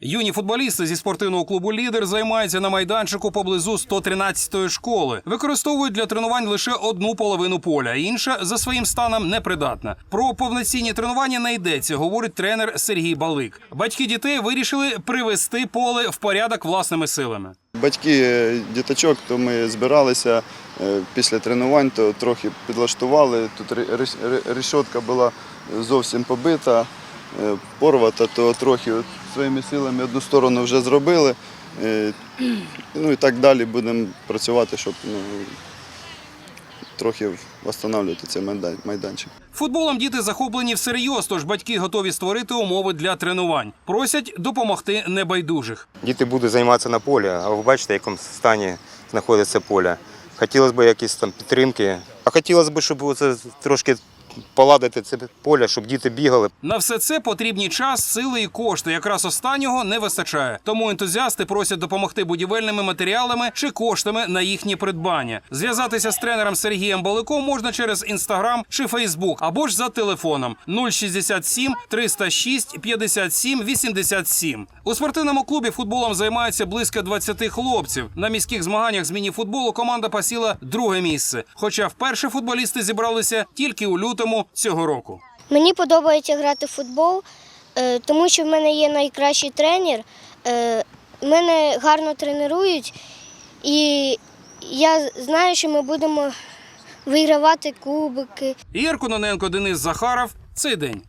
Юні футболісти зі спортивного клубу Лідер займаються на майданчику поблизу 113-ї школи. Використовують для тренувань лише одну половину поля, інша за своїм станом непридатна. Про повноцінні тренування не йдеться, говорить тренер Сергій Балик. Батьки дітей вирішили привести поле в порядок власними силами. Батьки е, діточок, то ми збиралися е, після тренувань, то трохи підлаштували. Тут ре- ре- ре- решетка була зовсім побита, е, порвата, то трохи своїми силами одну сторону вже зробили. Е, Ну і так далі будемо працювати, щоб ну, трохи встановлювати цей майданчик. Футболом діти захоплені всерйоз, тож батьки готові створити умови для тренувань. Просять допомогти небайдужих. Діти будуть займатися на полі, а ви бачите, в якому стані знаходиться поле. Хотілося б якісь там підтримки. А хотілося б, щоб це трошки поладити це поле, щоб діти бігали. На все це потрібні час, сили і кошти. Якраз останнього не вистачає. Тому ентузіасти просять допомогти будівельними матеріалами чи коштами на їхнє придбання. Зв'язатися з тренером Сергієм Баликом можна через інстаграм чи Фейсбук, або ж за телефоном 067 306 57 87. У спортивному клубі футболом займаються близько 20 хлопців. На міських змаганнях з міні-футболу команда посіла друге місце. Хоча вперше футболісти зібралися тільки у лютому цього року. Мені подобається грати в футбол, е, тому що в мене є найкращий тренер. е, Мене гарно тренують, і я знаю, що ми будемо вигравати кубики. Ігор Кононенко, Денис Захаров. Цей день.